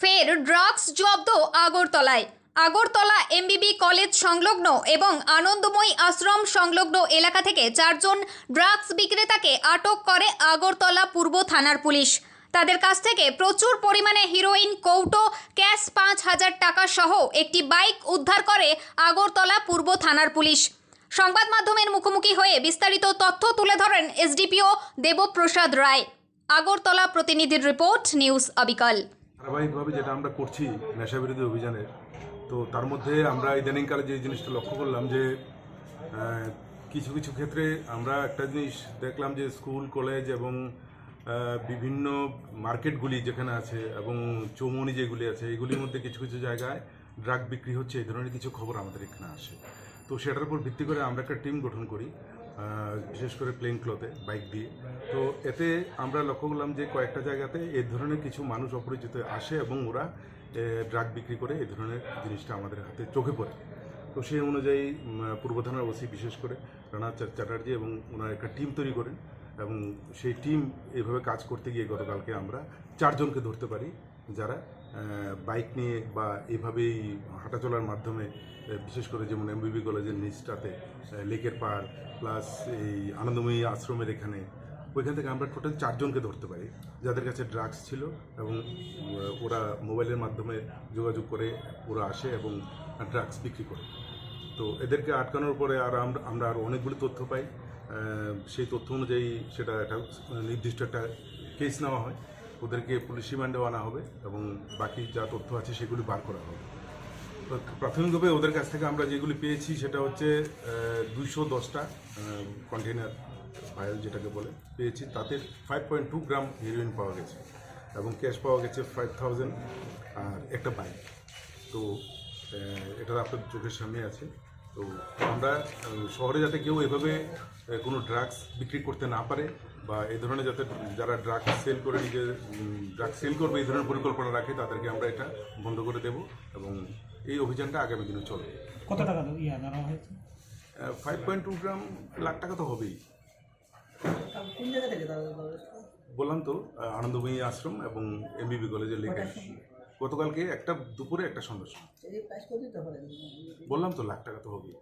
ফের ড্রাগস জব্দ আগরতলায়। আগরতলা এমবিবি কলেজ সংলগ্ন এবং আনন্দময়ী আশ্রম সংলগ্ন এলাকা থেকে চারজন ড্রাগস বিক্রেতাকে আটক করে আগরতলা পূর্ব থানার পুলিশ। তাদের কাছ থেকে প্রচুর পরিমাণে হিরোইন, কৌটো, ক্যাশ পাঁচ হাজার টাকা সহ একটি বাইক উদ্ধার করে আগরতলা পূর্ব থানার পুলিশ। সংবাদ মাধ্যমের মুখোমুখি হয়ে বিস্তারিত তথ্য তুলে ধরেন এসডিপিও দেবপ্রসাদ রায়। আগরতলা প্রতিনিধির রিপোর্ট, নিউজ আবিকাল ধারাবাহিকভাবে যেটা আমরা করছি নেশা বিরোধী অভিযানের তো তার মধ্যে আমরা ইদানিংকালে যে জিনিসটা লক্ষ্য করলাম যে কিছু কিছু ক্ষেত্রে আমরা একটা জিনিস দেখলাম যে স্কুল, কলেজ এবং বিভিন্ন মার্কেটগুলি যেখানে আছে এবং চৌমনি যেগুলি আছে, এগুলির মধ্যে কিছু কিছু জায়গায় ড্রাগ বিক্রি হচ্ছে, এই ধরনের কিছু খবর আমাদের এখানে আসে। তো সেটার উপর ভিত্তি করে আমরা একটা টিম গঠন করি। বিশেষ করে প্লেন ক্লথে বাইক দিয়ে। তো এতে আমরা লক্ষ্য করলাম যে কয়েকটা জায়গাতে এই ধরনের কিছু মানুষ অপরিচিত আসে এবং ওরা ড্রাগ বিক্রি করে এই ধরনের জিনিসটা আমাদের হাতে চোখে পড়ে। তো সেই অনুযায়ী পূর্ব থানার ওসি বিশেষ করে রানা চ্যাটার্জি এবং ওনার একটা টিম তৈরি করেন এবং সেই টিম এভাবে কাজ করতে গিয়ে গতকালকে আমরা চারজনকে ধরতে পারি। যারা বাইক নিয়ে বা এভাবেই হাঁটাচলার মাধ্যমে বিশেষ করে যেমন এমবিবি কলেজের নিচটাতে লেকের পাড় প্লাস এই আনন্দময়ী আশ্রমের এখানে, ওইখান থেকে আমরা টোটাল চারজনকে ধরতে পারি, যাদের কাছে ড্রাগস ছিল এবং ওরা মোবাইলের মাধ্যমে যোগাযোগ করে, ওরা আসে এবং ড্রাগস বিক্রি করে। তো এদেরকে আটকানোর পরে আর আমরা আরও অনেকগুলো তথ্য পাই সেই তথ্য অনুযায়ী সেটা একটা নির্দিষ্ট একটা কেস নেওয়া হয়। ওদেরকে পুলিশ রিমান্ডেও আনা হবে এবং বাকি যা তথ্য আছে সেগুলি বার করা হবে। তো প্রাথমিকভাবে ওদের কাছ থেকে আমরা যেগুলি পেয়েছি সেটা হচ্ছে দুইশো দশটা কন্টেনার ফাইল যেটাকে বলে, পেয়েছি। তাতে five point two gram heroin পাওয়া গেছে এবং ক্যাশ পাওয়া গেছে ফাইভ থাউজেন্ড আর একটা বাইক তো এটা আপনার চোখের সামনে আছে। তো আমরা শহরে যাতে কেউ এভাবে কোনো ড্রাগস বিক্রি করতে না পারে বা এই ধরনের যাতে যারা ড্রাগস সেল করে নিজে ড্রাগস সেল করবে এই ধরনের পরিকল্পনা রাখে তাদেরকে আমরা এটা বন্ধ করে দেব এবং এই অভিযানটা আগামী দিনে চলবে। কত টাকা ইয়া হয়েছে five point two gram lakh টাকা তো হবেই। কোন জায়গা থেকে তাদের খরচ? বললাম তো আনন্দময়ী আশ্রম এবং এমবিবি কলেজের লেখা গতকালকে একটা দুপুরে একটা সন্ধ্যার সময় পারেন? বললাম তো লাখ টাকা তো হবেই।